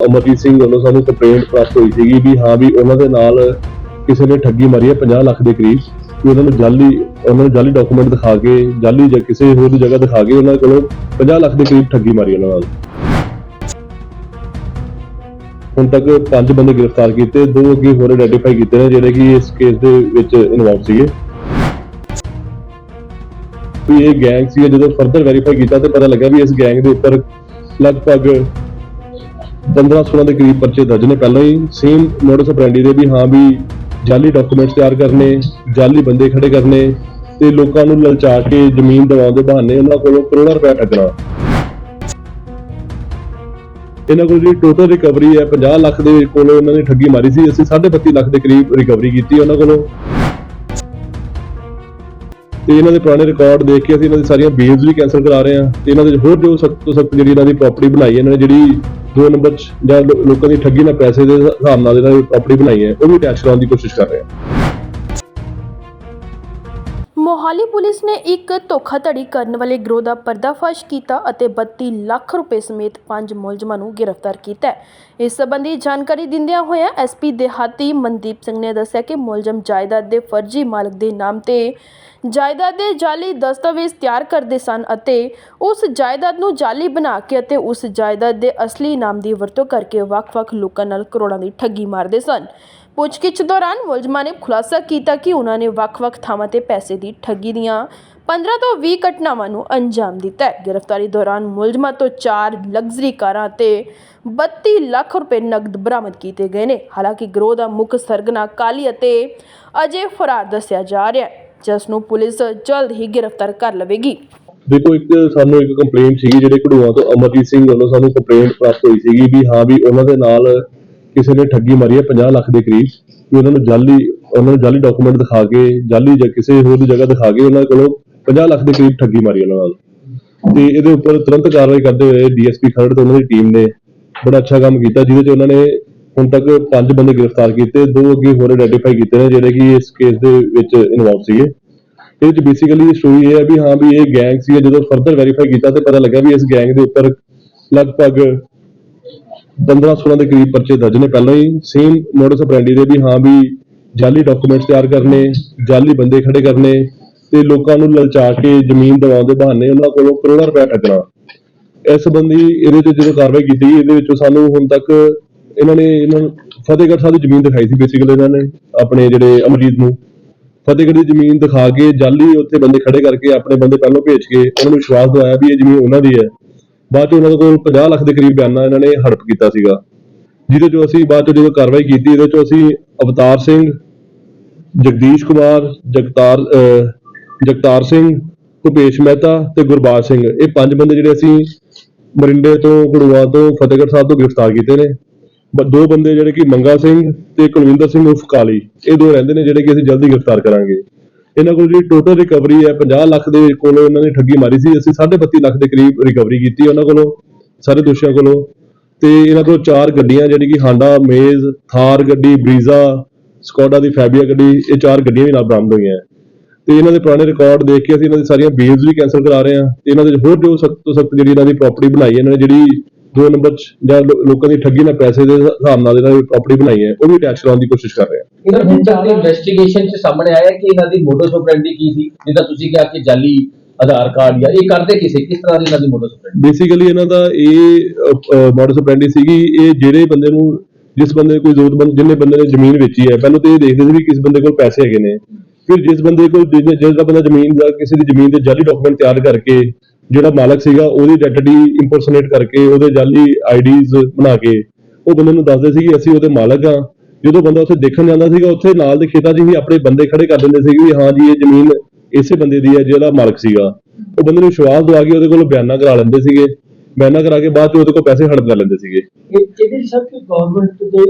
ਅਮਰਜੀਤ ਸਿੰਘ ਵੱਲੋਂ ਸਾਨੂੰ ਕੰਪਲੇਂਟ ਪ੍ਰਾਪਤ ਹੋਈ ਸੀਗੀ ਵੀ ਹਾਂ ਵੀ ਉਹਨਾਂ ਦੇ ਨਾਲ ਕਿਸੇ ਨੇ ਠੱਗੀ ਮਾਰੀ ਹੈ 50 ਲੱਖ ਦੇ ਕਰੀਬ ਕਿ ਉਹਨਾਂ ਨੂੰ ਜਾਲੀ, ਉਹਨਾਂ ਨੂੰ ਜਾਲੀ ਡਾਕੂਮੈਂਟ ਦਿਖਾ ਕੇ, ਜਾਲੀ ਜਾਂ ਕਿਸੇ ਹੋਰ ਦੀ ਜਗ੍ਹਾ ਦਿਖਾ ਕੇ ਉਹਨਾਂ ਕੋਲੋਂ 50 ਲੱਖ ਦੇ ਕਰੀਬ ਠੱਗੀ ਮਾਰੀ ਉਹਨਾਂ ਨਾਲ। ਹੁਣ ਤੱਕ ਪੰਜ ਬੰਦੇ ਗ੍ਰਿਫਤਾਰ ਕੀਤੇ, ਦੋ ਅੱਗੇ ਹੋਰ ਆਈਡੈਂਟੀਫਾਈ ਕੀਤੇ ਨੇ, ਜਿਹੜੇ ਕਿ ਇਸ ਕੇਸ ਦੇ ਵਿੱਚ ਇਨਵੋਲਵ ਸੀਗੇ। ਵੀ ਇਹ ਗੈਂਗ ਸੀ ਜਦੋਂ ਫਰਦਰ ਵੈਰੀਫਾਈ ਕੀਤਾ ਤੇ ਪਤਾ ਲੱਗਾ ਵੀ ਇਸ ਗੈਂਗ ਦੇ ਉੱਪਰ ਲਗਭਗ 15-16 ਦੇ ਕਰੀਬ ਪਰਚੇ ਦਰਜ ਨੇ। ਪਹਿਲਾਂ ਹੀ ਸੇਮ ਮੋਡਸ ਆਪਰੈਂਡੀ ਦੇ ਵੀ ਹਾਂ ਵੀ ਜਾਲੀ ਡਾਕੂਮੈਂਟਸ ਤਿਆਰ ਕਰਨੇ, ਜਾਲੀ ਬੰਦੇ ਖੜੇ ਕਰਨੇ ਤੇ ਲੋਕਾਂ ਨੂੰ ਲਲਚਾ ਕੇ ਜ਼ਮੀਨ ਦਿਵਾਉਣ ਦੇ ਬਹਾਨੇ ਉਹਨਾਂ ਕੋਲੋਂ ਕਰੋੜਾਂ ਰੁਪਏ ਠੱਗਣਾ ਇਹਨਾਂ ਕੋਲ ਜਿਹੜੀ ਟੋਟਲ ਰਿਕਵਰੀ ਹੈ 50 ਲੱਖ ਦੇ ਕੋਲੋਂ ਇਹਨਾਂ ਨੇ ਠੱਗੀ ਮਾਰੀ ਸੀ। ਅਸੀਂ 32.5 ਲੱਖ ਦੇ ਕਰੀਬ ਰਿਕਵਰੀ ਕੀਤੀ ਉਹਨਾਂ ਕੋਲੋਂ। ਤੇ ਇਹਨਾਂ ਦੇ ਪੁਰਾਣੇ ਰਿਕਾਰਡ ਦੇਖ ਕੇ ਅਸੀਂ ਇਹਨਾਂ ਦੀ ਸਾਰੀਆਂ ਬੇਲਸ ਵੀ ਕੈਨਸਲ ਕਰਾ ਰਹੇ ਹਾਂ ਤੇ ਇਹਨਾਂ ਦੇ ਹੋਰ ਜੋ ਸਖਤ ਤੋਂ ਸਖਤ ਜਿਹੜੀ ਇਹਨਾਂ ਦੀ ਪ੍ਰਾਪਰਟੀ ਬਣਾਈ ਹੈ, ਇਹਨਾਂ ਨੇ ਜਿਹੜੀ ਦੋ ਨੰਬਰ 'ਚ ਜਾਂ ਲੋਕਾਂ ਦੀ ਠੱਗੀ ਨਾਲ ਪੈਸੇ ਦੇ ਹਿਸਾਬ ਨਾਲ ਇਹਨਾਂ ਦੀ ਪ੍ਰਾਪਰਟੀ ਬਣਾਈ ਹੈ, ਉਹ ਵੀ ਅਟੈਚ ਕਰਾਉਣ ਦੀ ਕੋਸ਼ਿਸ਼ ਕਰ ਰਹੇ ਹਾਂ। ਮੋਹਾਲੀ ਪੁਲਿਸ ਨੇ ਇੱਕ ਧੋਖਾਧੜੀ ਕਰਨ ਵਾਲੇ ਗਰੋਹ ਦਾ ਪਰਦਾਫਾਸ਼ ਕੀਤਾ ਅਤੇ 32 ਲੱਖ ਰੁਪਏ ਸਮੇਤ ਪੰਜ ਮੁਲਜ਼ਮਾਂ ਨੂੰ ਗ੍ਰਿਫਤਾਰ ਕੀਤਾ ਹੈ। ਇਸ ਸੰਬੰਧੀ ਜਾਣਕਾਰੀ ਦਿੰਦਿਆਂ ਹੋਇਆ ਐਸਪੀ ਦਿਹਾਤੀ ਮਨਦੀਪ ਸਿੰਘ ਨੇ ਦੱਸਿਆ ਕਿ ਮੁਲਜ਼ਮ ਜਾਇਦਾਦ ਦੇ ਫਰਜ਼ੀ ਮਾਲਕ ਦੇ ਨਾਮ ਤੇ ਜਾਇਦਾਦ ਦੇ ਜਾਲੀ ਦਸਤਾਵੇਜ਼ ਤਿਆਰ ਕਰਦੇ ਸਨ ਅਤੇ ਉਸ ਜਾਇਦਾਦ ਨੂੰ ਜਾਲੀ ਬਣਾ ਕੇ ਅਤੇ ਉਸ ਜਾਇਦਾਦ ਦੇ ਅਸਲੀ ਨਾਮ ਦੀ ਵਰਤੋਂ ਕਰਕੇ ਵੱਖ-ਵੱਖ ਲੋਕਾਂ ਨਾਲ ਕਰੋੜਾਂ ਦੀ ਠੱਗੀ ਮਾਰਦੇ ਸਨ। ਪੁੱਛਗਿੱਛ ਦੌਰਾਨ ਮੁਲਜ਼ਮਾਂ ਨੇ ਖੁਲਾਸਾ ਕੀਤਾ ਕਿ ਉਹਨਾਂ ਨੇ ਵੱਖ-ਵੱਖ ਥਾਵਾਂ ਤੇ ਪੈਸੇ ਦੀ ਠੱਗੀ ਦੀਆਂ 15 ਤੋਂ 20 ਘਟਨਾਵਾਂ ਨੂੰ ਅੰਜਾਮ ਦਿੱਤਾ ਹੈ। ਗ੍ਰਿਫਤਾਰੀ ਦੌਰਾਨ ਮੁਲਜ਼ਮਾਂ ਤੋਂ 4 ਲਗਜ਼ਰੀ ਕਾਰਾਂ ਤੇ 32 ਲੱਖ ਰੁਪਏ ਨਕਦ ਬਰਾਮਦ ਕੀਤੇ ਗਏ ਨੇ। ਹਾਲਾਂਕਿ ਗਰੋਹ ਦਾ ਮੁੱਖ ਸਰਗਨਾ ਕਾਲੀ ਅਤੇ ਅਜੇ ਫਰਾਰ ਦੱਸਿਆ ਜਾ ਰਿਹਾ ਹੈ, ਜਿਸ ਨੂੰ ਪੁਲਿਸ ਜਲਦ ਹੀ ਗ੍ਰਿਫਤਾਰ ਕਰ ਲਵੇਗੀ। ਦੇਖੋ, ਇੱਕ ਸਾਨੂੰ ਇੱਕ ਕੰਪਲੇਂਟ ਸੀਗੀ, ਜਿਹੜੇ ਘੜੂਆਂ ਤੋਂ ਅਮਰਜੀਤ ਸਿੰਘ ਵੱਲੋਂ ਸਾਨੂੰ ਕੰਪਲੇਂਟ ਪ੍ਰਾਪਤ ਹੋਈ ਸੀਗੀ ਵੀ ਹਾਂ ਵੀ ਉਹਨਾਂ ਦੇ ਨਾਲ ਕਿਸੇ ਨੇ ਠੱਗੀ ਮਾਰੀ ਹੈ 50 ਲੱਖ ਦੇ ਕਰੀਬ, ਵੀ ਉਹਨਾਂ ਨੂੰ ਜਾਲੀ, ਉਹਨਾਂ ਨੂੰ ਜਾਲੀ ਡਾਕੂਮੈਂਟ ਦਿਖਾ ਕੇ, ਜਾਲੀ ਜਾਂ ਕਿਸੇ ਹੋਰ ਜਗ੍ਹਾ ਦਿਖਾ ਕੇ ਉਹਨਾਂ ਕੋਲੋਂ 50 ਲੱਖ ਦੇ ਕਰੀਬ ਠੱਗੀ ਮਾਰੀ ਉਹਨਾਂ ਨਾਲ। ਤੇ ਇਹਦੇ ਉੱਪਰ ਤੁਰੰਤ ਕਾਰਵਾਈ ਕਰਦੇ ਹੋਏ ਡੀਐਸਪੀ ਖਰੜ ਤੇ ਉਹਨਾਂ ਦੀ ਟੀਮ ਨੇ ਬੜਾ ਅੱਛਾ ਕੰਮ ਕੀਤਾ, ਜਿਹਦੇ 'ਚ ਉਹਨਾਂ ਨੇ ਹੁਣ ਤੱਕ ਪੰਜ ਬੰਦੇ ਗ੍ਰਿਫਤਾਰ ਕੀਤੇ, ਦੋ ਅੱਗੇ ਹੋਰ ਆਈਡੈਂਟੀਫਾਈ ਕੀਤੇ ਨੇ, ਜਿਹੜੇ ਕਿ ਇਸ ਕੇਸ ਦੇ ਵਿੱਚ ਇਨਵੋਲਵ ਸੀਗੇ। ਇਹਦੇ ਵਿੱਚ ਬੇਸਿਕਲੀ ਸਟੋਰੀ ਇਹ ਹੈ ਵੀ ਹਾਂ ਵੀ ਇਹ ਗੈਂਗ ਸੀ ਜਦੋਂ ਫਰਦਰ ਵੈਰੀਫਾਈ ਕੀਤਾ ਤੇ ਪਤਾ ਲੱਗਾ ਵੀ ਇਸ ਗੈਂਗ ਦੇ ਉੱਪਰ ਲਗਭਗ 15-16 ਦੇ ਕਰੀਬ ਪਰਚੇ ਦਰਜ ਨੇ। ਪਹਿਲਾਂ ਹੀ ਸੇਮ ਮੋਡਸ ਆਪਰੈਂਡੀ ਦੇ ਵੀ ਹਾਂ ਵੀ ਜਾਲੀ ਡਾਕੂਮੈਂਟਸ ਤਿਆਰ ਕਰਨੇ ਜਾਲੀ ਬੰਦੇ ਖੜੇ ਕਰਨੇ ਤੇ ਲੋਕਾਂ ਨੂੰ ਲਲਚਾ ਕੇ ਜ਼ਮੀਨ ਦਿਵਾਉਣ ਦੇ ਬਹਾਨੇ ਉਹਨਾਂ ਕੋਲੋਂ ਕਰੋੜਾਂ ਰੁਪਏ ਠੱਗਣਾ। ਇਸ ਸੰਬੰਧੀ ਇਹਦੇ ਤੇ ਜਦੋਂ ਕਾਰਵਾਈ ਕੀਤੀ ਇਹਦੇ ਵਿੱਚੋਂ ਸਾਨੂੰ ਹੁਣ ਤੱਕ ਇਹਨਾਂ ਨੇ ਇਹਨਾਂ ਨੂੰ ਫਤਿਹਗੜ੍ਹ ਸਾਹਿਬ ਦੀ ਜ਼ਮੀਨ ਦਿਖਾਈ ਸੀ ਬੇਸਿਕਲੀ ਇਹਨਾਂ ਨੇ ਆਪਣੇ ਜਿਹੜੇ ਅਮਰੀਤ ਨੂੰ। ਫਤਿਹਗੜ੍ਹ ਦੀ ਜ਼ਮੀਨ ਦਿਖਾ ਕੇ ਜਾਲੀ ਉੱਥੇ ਬੰਦੇ ਖੜੇ ਕਰਕੇ ਆਪਣੇ ਬੰਦੇ ਪਹਿਲਾਂ ਭੇਜ ਕੇ ਉਹਨਾਂ ਨੂੰ ਵਿਸ਼ਵਾਸ ਦਿਵਾਇਆ ਵੀ ਇਹ ਜ਼ਮੀਨ ਉਹਨਾਂ ਦੀ ਹੈ। ਬਾਅਦ ਚ ਉਹਨਾਂ ਦੇ ਕੋਲ 50 ਲੱਖ ਦੇ ਕਰੀਬ ਬਿਆਨਾ ਇਹਨਾਂ ਨੇ ਹੜਪ ਕੀਤਾ ਸੀਗਾ। ਜਿਹਦੇ ਚੋਂ ਅਸੀਂ ਬਾਅਦ ਚ ਜਦੋਂ ਕਾਰਵਾਈ ਕੀਤੀ, ਇਹਦੇ ਚੋਂ ਅਸੀਂ ਅਵਤਾਰ ਸਿੰਘ, ਜਗਦੀਸ਼ ਕੁਮਾਰ, ਜਗਤਾਰ ਜਗਤਾਰ ਸਿੰਘ, ਭੁਪੇਸ਼ ਮਹਿਤਾ ਤੇ ਗੁਰਬਾਜ ਸਿੰਘ। ਇਹ ਪੰਜ ਬੰਦੇ ਜਿਹੜੇ ਅਸੀਂ ਮਰਿੰਡੇ ਤੋਂ ਗੁੜੂਆ ਤੋਂ, ਫਤਿਹਗੜ੍ਹ ਸਾਹਿਬ ਤੋਂ ਗ੍ਰਿਫਤਾਰ ਕੀਤੇ ਨੇ। ਬ- ਦੋ ਬੰਦੇ ਜਿਹੜੇ ਕਿ ਮੰਗਾ ਸਿੰਘ ਤੇ ਕੁਲਵਿੰਦਰ ਸਿੰਘ ਉਰਫ ਕਾਲੀ। ਇਹ ਦੋ ਰਹਿੰਦੇ ਨੇ ਜਿਹੜੇ ਕਿ ਅਸੀਂ ਜਲਦੀ ਗ੍ਰਿਫਤਾਰ ਕਰਾਂਗੇ। ਇਹਨਾਂ ਕੋਲ ਜਿਹੜੀ ਟੋਟਲ ਰਿਕਵਰੀ ਹੈ 50 ਲੱਖ ਦੇ ਕੋਲੋਂ ਇਹਨਾਂ ਨੇ ਠੱਗੀ ਮਾਰੀ ਸੀ। ਅਸੀਂ 32.5 ਲੱਖ ਦੇ ਕਰੀਬ ਰਿਕਵਰੀ ਕੀਤੀ ਉਹਨਾਂ ਕੋਲੋਂ, ਸਾਰੇ ਦੋਸ਼ੀਆਂ ਕੋਲੋਂ। ਤੇ ਇਹਨਾਂ ਕੋਲ ਚਾਰ ਗੱਡੀਆਂ ਜਿਹੜੀ ਕਿ ਹਾਂਡਾ ਮੇਜ਼ ਥਾਰ ਗੱਡੀ ਬਰੀਜ਼ਾ ਸਕੋਡਾ ਦੀ ਫੈਬੀਆ ਗੱਡੀ, ਇਹ ਚਾਰ ਗੱਡੀਆਂ ਵੀ ਨਾਲ ਬਰਾਮਦ ਹੋਈਆਂ ਤੇ ਇਹਨਾਂ ਦੇ ਪੁਰਾਣੇ ਰਿਕਾਰਡ ਦੇਖ ਕੇ ਅਸੀਂ ਇਹਨਾਂ ਦੀ ਸਾਰੀਆਂ ਬੇਲਸ ਵੀ ਕੈਨਸਲ ਕਰਾ ਰਹੇ ਹਾਂ। ਤੇ ਇਹਨਾਂ ਦੇ ਹੋਰ ਜੋ ਸਖਤ ਤੋਂ ਸਖਤ ਜਿਹੜੀ ਇਹਨਾਂ ਦੀ ਪ੍ਰਾਪਰਟੀ ਬਣਾਈ ਹੈ, ਇਹਨਾਂ ਨੇ ਜਿਹੜੀ ਦੋ ਨੰਬਰ 'ਚ ਜਾਂ ਲੋ- ਲੋਕਾਂ ਦੀ ਠੱਗੀ ਨਾਲ ਪੈਸੇ ਦੇ ਹਿਸਾਬ ਨਾਲ ਇਹਨਾਂ ਦੀ ਪ੍ਰਾਪਰਟੀ ਬਣਾਈ ਹੈ ਉਹ ਵੀ ਅਟੈਚ ਕਰਾਉਣ ਦੀ ਕੋਸ਼ਿਸ਼ ਕਰ ਰਹੇ ਹਾਂ ਇਹਨਾਂ ਹੁਣ ਤੱਕ ਦੀ ਇਨਵੈਸਟੀਗੇਸ਼ਨ ਚ ਸਾਹਮਣੇ ਆਇਆ ਕਿ ਇਹਨਾਂ ਦੀ ਮੋਡਸ ਆਪਰੈਂਡੀ ਕੀ ਸੀ ਜਿੱਦਾਂ ਤੁਸੀਂ ਕਿਹਾ ਕਿ ਜਾਲੀ ਆਧਾਰ ਕਾਰਡ ਜਾਂ ਇਹ ਕਰਦੇ ਕਿਸੇ ਕਿਸ ਤਰ੍ਹਾਂ ਦੀ ਇਹਨਾਂ ਦੀ ਮੋਡਸ ਆਪਰੈਂਡੀ ਬੇਸਿਕਲੀ ਇਹਨਾਂ ਦਾ ਇਹ ਮਾਡਸ ਆਪਰੈਂਡੀ ਸੀਗੀ ਇਹ ਜਿਹੜੇ ਬੰਦੇ ਨੂੰ ਜਿਸ ਬੰਦੇ ਨੂੰ ਕੋਈ ਜ਼ਰੂਰਤਮੰਦ ਜਿੰਨੇ ਬੰਦੇ ਨੇ ਜ਼ਮੀਨ ਵੇਚੀ ਹੈ ਪਹਿਲਾਂ ਤਾਂ ਇਹ ਦੇਖਦੇ ਸੀ ਵੀ ਕਿਸ ਬੰਦੇ ਕੋਲ ਪੈਸੇ ਹੈਗੇ ਨੇ। ਫਿਰ ਜਿਸ ਬੰਦੇ ਕੋਲ ਜਿਹੜਾ ਬੰਦਾ ਜ਼ਮੀਨ ਦਾ ਕਿਸੇ ਦੀ ਜ਼ਮੀਨ ਦੇ ਜਾਲੀ ਡਾਕੂਮੈਂਟ ਤਿਆਰ ਕਰਕੇ ਜਿਹੜਾ ਮਾਲਕ ਸੀਗਾ, ਉਹਦੀ ਆਇਡੈਂਟੀ ਇੰਪਰਸੋਨੇਟ ਕਰਕੇ ਉਹਦੇ ਜਾਲੀ ਆਈਡੀਜ਼ ਬਣਾ ਕੇ ਉਹ ਬੰਦੇ ਨੂੰ ਦੱਸਦੇ ਸੀ ਕਿ ਅਸੀਂ ਉਹਦੇ ਮਾਲਕ ਆ ਜਦੋਂ ਬੰਦਾ ਉੱਥੇ ਦੇਖਣ ਜਾਂਦਾ ਸੀਗਾ, ਉੱਥੇ ਨਾਲ ਦੇ ਖੇਤਾਂ 'ਚ ਹੀ ਆਪਣੇ ਬੰਦੇ ਖੜੇ ਕਰ ਦਿੰਦੇ ਸੀਗੇ ਵੀ ਹਾਂ ਜੀ, ਇਹ ਜ਼ਮੀਨ ਇਸੇ ਬੰਦੇ ਦੀ ਹੈ ਜਿਹੜਾ ਮਾਲਕ ਸੀਗਾ। ਉਹ ਬੰਦੇ ਨੂੰ ਵਿਸ਼ਵਾਸ ਦਵਾ ਕੇ ਉਹਦੇ ਕੋਲੋਂ ਬਿਆਨਾ ਕਰਾ ਲੈਂਦੇ ਸੀਗੇ। ਬਿਆਨਾ ਕਰਾ ਕੇ ਬਾਅਦ 'ਚ ਉਹਦੇ ਕੋਲ ਪੈਸੇ ਹੜਪ ਕਰ ਲੈਂਦੇ ਸੀਗੇ। ਇਹਦੇ ਸਭ ਕਿ ਗਵਰਨਮੈਂਟ ਦੇ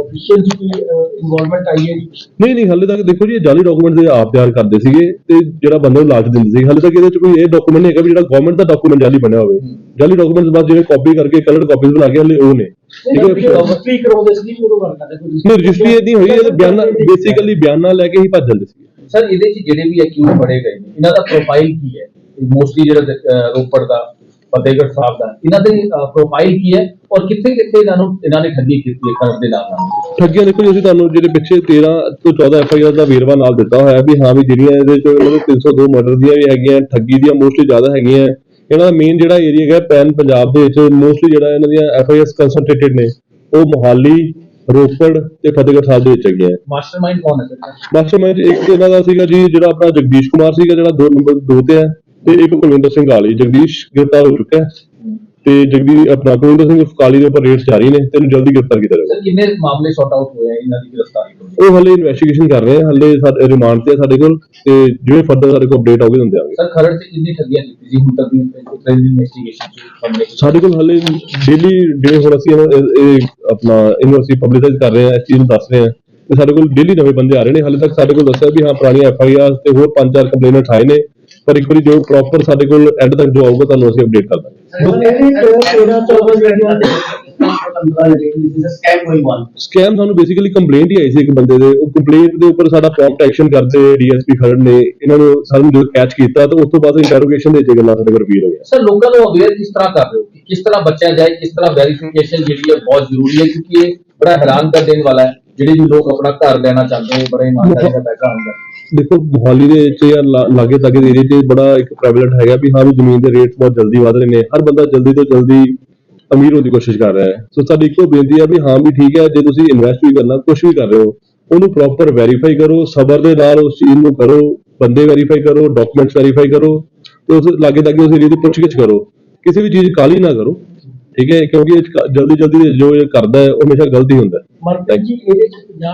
ਆਫੀਸ਼ੀਅਲ ਦੀ ਇਨਵੋਲਵਮੈਂਟ ਆਈ ਹੈ ਜੀ ਨਹੀਂ ਨਹੀਂ ਹਾਲੇ ਤੱਕ ਦੇਖੋ ਜੀ ਇਹ ਜਾਲੀ ਡਾਕੂਮੈਂਟ ਦੇ ਆਪ ਤਿਆਰ ਕਰਦੇ ਸੀਗੇ ਤੇ ਜਿਹੜਾ ਬੰਦਾ ਨੂੰ ਲਾਲਚ ਦਿੰਦੇ ਸੀ ਹਾਲੇ ਤੱਕ ਇਹਦੇ 'ਚ ਕੋਈ ਇਹ ਡਾਕੂਮੈਂਟ ਨਹੀਂ ਹੈਗਾ ਵੀ ਜਿਹੜਾ ਗਵਰਨਮੈਂਟ ਦਾ ਡਾਕੂਮੈਂਟ ਜਾਲੀ ਬਣਿਆ ਹੋਵੇ। ਜਾਲੀ ਡਾਕੂਮੈਂਟਸ ਬਾਅਦ ਜਿਵੇਂ ਕਾਪੀ ਕਰਕੇ ਕਲਰਡ ਕਾਪੀਜ਼ ਬਣਾ ਕੇ ਹਲੇ ਉਹ ਨੇ। ਠੀਕ ਹੈ? ਰਜਿਸਟਰੀ ਕਰਾਉਂਦੇ ਸੀ ਜੀ ਉਹ ਗੱਲ ਕਰਦੇ ਕੋਈ ਨਹੀਂ ਰਜਿਸਟਰੀ ਇਹ ਨਹੀਂ ਹੋਈ ਇਹ ਬਿਆਨਾ ਬੇਸਿਕਲੀ ਬਿਆਨਾ ਲੈ ਕੇ ਹੀ ਭੱਜ ਜਾਂਦੇ ਸੀ। ਸਰ ਇਹਦੇ ਚ ਜਿਹੜੇ ਵੀ ਅਕਿਊਜ਼ ਫੜੇ ਗਏ ਇਹਨਾਂ ਦਾ ਪ੍ਰੋਫਾਈਲ ਕੀ ਹੈ? ਮੋਸਟਲੀ ਜਿਹੜਾ ਰੋਪੜ ਦਾ ਫਤਿਹਗੜ੍ਹ ਸਾਹਿਬ ਦਾ। ਇਹਨਾਂ ਦੇ ਪ੍ਰੋਫਾਈਲ ਕੀ ਹੈ ਔਰ ਕਿੱਥੇ ਕਿੱਥੇ ਇਹਨਾਂ ਨੂੰ ਇਹਨਾਂ ਨੇ ਠੱਗੀ ਕੀਤੀ ਹੈ ਕਰਨ ਦੇ ਨਾਲ? ਨਾਲ ਠੱਗੀਆਂ ਦੇਖੋ ਜੀ ਅਸੀਂ ਤੁਹਾਨੂੰ ਜਿਹੜੇ ਪਿੱਛੇ 13 ਤੋਂ 14 ਐਫ ਆਈ ਆਰ ਦਾ ਵੇਰਵਾ ਨਾਲ ਦਿੱਤਾ ਹੋਇਆ ਵੀ ਹਾਂ ਵੀ ਜਿਹੜੀਆਂ ਇਹਦੇ ਚ ਉਹਨਾਂ ਦੇ 302 ਮਰਡਰ ਦੀਆਂ ਵੀ ਹੈਗੀਆਂ ਠੱਗੀ ਦੀਆਂ ਮੋਸਟਲੀ ਜ਼ਿਆਦਾ ਹੈਗੀਆਂ। ਇਹਨਾਂ ਦਾ ਮੇਨ ਜਿਹੜਾ ਏਰੀਆ ਹੈਗਾ ਪੈਨ ਪੰਜਾਬ ਦੇ ਵਿੱਚ ਮੋਸਟਲੀ ਜਿਹੜਾ ਇਹਨਾਂ ਦੀਆਂ ਐਫ ਆਈ ਆਰ ਕਨਸੈਂਟਰੇਟਡ ਨੇ ਉਹ ਮੋਹਾਲੀ ਰੋਪੜ ਤੇ ਫਤਿਹਗੜ੍ਹ ਸਾਹਿਬ ਦੇ ਵਿੱਚ ਹੈਗੀਆਂ। ਮਾਸਟਰਮਾਈਂਡ ਕੌਣ ਹੈ? ਮਾਸਟਰਮਾਈਂਡ ਇੱਕ ਇਹਨਾਂ ਦਾ ਸੀਗਾ ਜੀ ਜਿਹੜਾ ਆਪਣਾ ਜਗਦੀਸ਼ ਕੁਮਾਰ ਸੀਗਾ ਜਿਹੜਾ ਦੋ ਨੰਬਰ ਦੋ ਤੇ ਹੈ। ਤੇ ਇੱਕ ਕੁਲਵਿੰਦਰ ਸਿੰਘ ਆਲੀ ਜਗਦੀਸ਼ ਗ੍ਰਿਫਤਾਰ ਹੋ ਚੁੱਕਾ ਹੈ ਤੇ ਜਗਦੀ ਆਪਣਾ ਕੁਲਵਿੰਦਰ ਸਿੰਘ ਕਾਲੀ ਦੇ ਉੱਪਰ ਰੇਡ ਜਾਰੀ ਨੇ ਤੇ ਇਹਨੂੰ ਜਲਦੀ ਗ੍ਰਿਫਤਾਰ ਕੀਤਾ ਜਾਵੇਗਾ ਸਰ ਕਿੰਨੇ ਮਾਮਲੇ ਸੌਟ ਆਊਟ ਹੋਏ ਆ ਇਹਨਾਂ ਦੀ ਗ੍ਰਿਫਤਾਰੀ ਤੋਂ? ਉਹ ਹਲੇ ਇਨਵੈਸਟੀਗੇਸ਼ਨ ਕਰ ਰਹੇ ਆ ਹਲੇ ਸਾਡੇ ਰਿਮਾਂਡ ਤੇ ਆ ਸਾਡੇ ਕੋਲ ਤੇ ਜਿਵੇਂ ਫਰਦਰ ਸਾਡੇ ਕੋਲ ਅਪਡੇਟ ਆਉਗੀ ਦਿੰਦੇ ਆਵਾਂਗੇ ਸਰ ਖਰੜ ਚ ਕਿੰਨੀ ਠੱਗੀਆਂ ਕੀਤੀ ਸੀ ਹੁਣ ਤੱਕ ਦੀ ਇਨਵੈਸਟੀਗੇਸ਼ਨ ਚ ਸਾਡੇ ਕੋਲ ਹਲੇ ਡੇਲੀ ਜਿਵੇਂ ਹੁਣ ਅਸੀਂ ਇਹ ਆਪਣਾ ਯੂਨੀਵਰਸਿਟੀ ਪਬਲਿਸਾਈਜ਼ ਕਰ ਰਹੇ ਆ ਇਸ ਚੀਜ਼ ਨੂੰ ਦੱਸ ਰਹੇ ਆ ਤੇ ਸਾਡੇ ਕੋਲ ਡੇਲੀ ਨਵੇਂ ਬੰਦੇ ਆ ਰਹੇ ਨੇ ਹਲੇ ਤੱਕ ਸਾਡੇ ਕੋਲ ਦੱਸਿਆ ਵੀ ਹਾਂ ਪੁਰਾਣੀਆਂ ਐਫ ਆਈ ਆਰ ਤੇ ਹੋਰ ਪੰਜ ਚਾਰ ਕੰਪਲੇਨਟ ਆਏ ਨੇ ਪਰ ਇੱਕ ਵਾਰੀ ਜੋ ਪ੍ਰੋਪਰ ਸਾਡੇ ਕੋਲ ਐਂਡ ਤੱਕ ਜੋ ਆਊਗਾ ਤੁਹਾਨੂੰ ਅਸੀਂ ਅਪਡੇਟ ਕਰ ਦਾਂਗੇ। ਸਕੈਮ ਸਾਨੂੰ ਬੇਸਿਕਲੀ ਕੰਪਲੇਂਟ ਹੀ ਆਈ ਸੀ ਇੱਕ ਬੰਦੇ ਦੇ। ਉਹ ਕੰਪਲੇਂਟ ਦੇ ਉੱਪਰ ਸਾਡਾ ਪ੍ਰੌਮਪਟ ਐਕਸ਼ਨ ਕਰਦੇ ਡੀਐਸਪੀ ਖਰੜ ਨੇ। ਇਹਨਾਂ ਨੂੰ ਸਾਨੂੰ ਜਦੋਂ ਕੈਚ ਕੀਤਾ ਤਾਂ ਉਸ ਤੋਂ ਬਾਅਦ ਇੰਟਰੋਗੇਸ਼ਨ ਦੇ ਵਿੱਚ ਗੱਲਾਂ ਸਾਡੇ ਕੋਲ ਰਿਪੀਟ ਹੋਈਆਂ। ਸਰ ਲੋਕਾਂ ਨੂੰ ਅਵੇਅਰ ਕਿਸ ਤਰ੍ਹਾਂ ਕਰ ਰਹੇ ਹੋ? ਕਿ ਕਿਸ ਤਰ੍ਹਾਂ ਬਚਿਆ ਜਾਏ ਕਿਸ ਤਰ੍ਹਾਂ ਵੈਰੀਫਿਕੇਸ਼ਨ ਜਿਹੜੀ ਹੈ ਬਹੁਤ ਜ਼ਰੂਰੀ ਹੈ ਕਿਉਂਕਿ ਇਹ ਬੜਾ ਹੈਰਾਨ ਕਰ ਦੇਣ ਵਾਲਾ ਹੈ। ਜਿਹੜੇ ਵੀ ਲੋਕ ਆਪਣਾ ਘਰ ਲੈਣਾ ਚਾਹੁੰਦੇ ਨੇ ਬੜੇ ਇਮਾਨਦਾਰੀ ਦਾ ਪੈਸਾ ਹੁੰਦਾ ਦੇਖੋ, ਮੋਹਾਲੀ ਦੇ ਵਿੱਚ ਜਾਂ ਲਾ- ਲਾਗੇ ਤਾਗੇ ਦੇ ਏਰੀਆ 'ਚ ਬੜਾ ਇੱਕ ਪ੍ਰੈਵਲੈਂਟ ਹੈਗਾ ਵੀ ਹਾਂ ਵੀ ਜ਼ਮੀਨ ਦੇ ਰੇਟ ਬਹੁਤ ਜਲਦੀ ਵਧ ਰਹੇ ਨੇ। ਹਰ ਬੰਦਾ ਜਲਦੀ ਤੋਂ ਜਲਦੀ ਅਮੀਰ ਹੋਣ ਦੀ ਕੋਸ਼ਿਸ਼ ਕਰ ਰਿਹਾ ਹੈ। ਸੋ ਸਾਡੀ ਇੱਕੋ ਬੇਨਤੀ ਹੈ ਵੀ ਹਾਂ ਵੀ ਠੀਕ ਹੈ, ਜੇ ਤੁਸੀਂ ਇਨਵੈਸਟ ਵੀ ਕਰਨਾ ਕੁਝ ਵੀ ਕਰ ਰਹੇ ਹੋ, ਉਹਨੂੰ ਪ੍ਰੋਪਰ ਵੈਰੀਫਾਈ ਕਰੋ, ਸਬਰ ਦੇ ਨਾਲ ਉਸ ਚੀਜ਼ ਨੂੰ ਕਰੋ, ਬੰਦੇ ਵੈਰੀਫਾਈ ਕਰੋ ਡਾਕੂਮੈਂਟਸ ਵੈਰੀਫਾਈ ਕਰੋ ਤੇ ਉਸ ਲਾਗੇ ਤਾਗੇ ਉਸ ਏਰੀਆ ਦੀ ਪੁੱਛਗਿੱਛ ਕਰੋ। ਕਿਸੇ ਵੀ ਚੀਜ਼ ਕਾਲੀ ਨਾ ਕਰੋ, ਠੀਕ ਹੈ? ਕਿਉਂਕਿ ਜਲਦੀ ਜਲਦੀ ਜੋ ਇਹ ਕਰਦਾ ਹੈ, ਉਹ ਹਮੇਸ਼ਾ ਗਲਤੀ ਹੁੰਦਾ ਹੈ। ਮਨਪ੍ਰੀਤ ਜੀ, ਇਹਦੇ ਚ 50